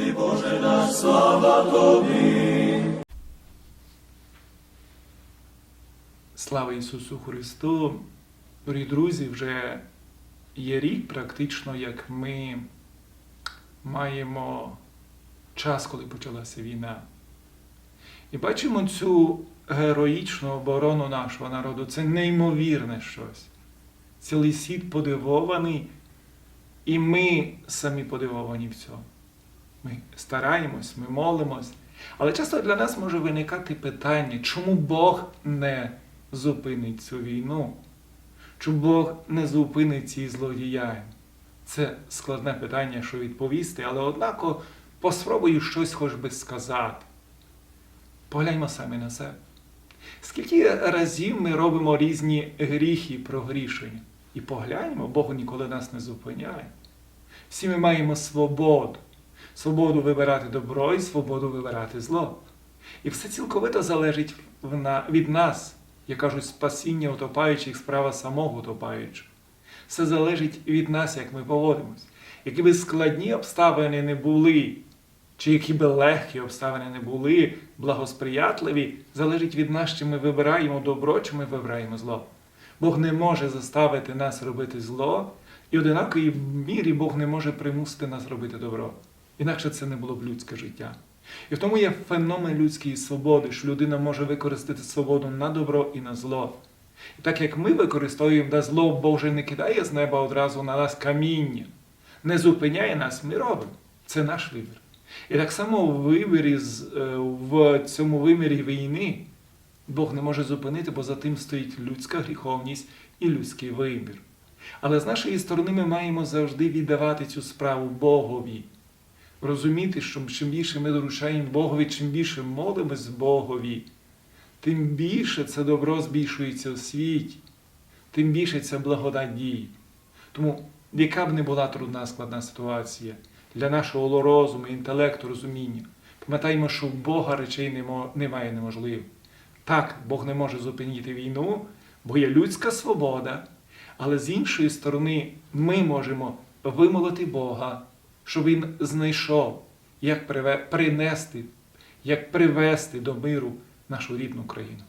Тобі, Боже наш, слава Тобі. Слава Ісусу Христу! Дорогі друзі, вже є рік практично, як ми маємо час, коли почалася війна. І бачимо цю героїчну оборону нашого народу. Це неймовірне щось. Цілий світ подивований, і ми самі подивовані в цьому. Ми стараємось, ми молимось. Але часто для нас може виникати питання, чому Бог не зупинить цю війну? Чому Бог не зупинить ці злодіянь? Це складне питання, що відповісти, але однако поспробую щось хоч би сказати. Погляньмо самі на себе. Скільки разів ми робимо різні гріхи і прогрішення? І погляньмо, Бог ніколи нас не зупиняє. Всі ми маємо свободу. Свободу вибирати добро і свободу вибирати зло. І все цілковито залежить від нас, як кажуть, спасіння утопаючих справа самого утопаючого. Все залежить від нас, як ми поводимось. Які би складні обставини не були, чи які би легкі обставини не були, благосприятливі, залежить від нас, чи ми вибираємо добро, чи ми вибираємо зло. Бог не може заставити нас робити зло, і в одинакої мірі Бог не може примусити нас робити добро. Інакше це не було б людське життя. І в тому є феномен людської свободи, що людина може використати свободу на добро і на зло. І так як ми використовуємо на зло, Бог же не кидає з неба одразу на нас каміння, не зупиняє нас, ми робимо. Це наш вибір. І так само в вибірі, е, в цьому вимірі війни Бог не може зупинити, бо за тим стоїть людська гріховність і людський вибір. Але з нашої сторони ми маємо завжди віддавати цю справу Богові. Розуміти, що чим більше ми доручаємо Богові, чим більше молимось Богові, тим більше це добро збільшується у світі, тим більше ця благодать діє. Тому, яка б не була трудна складна ситуація для нашого розуму, інтелекту, розуміння, пам'ятаємо, що в Бога речей немає неможливих. Так, Бог не може зупинити війну, бо є людська свобода, але з іншої сторони ми можемо вимолити Бога, щоб Він знайшов, як принести, як привести до миру нашу рідну країну.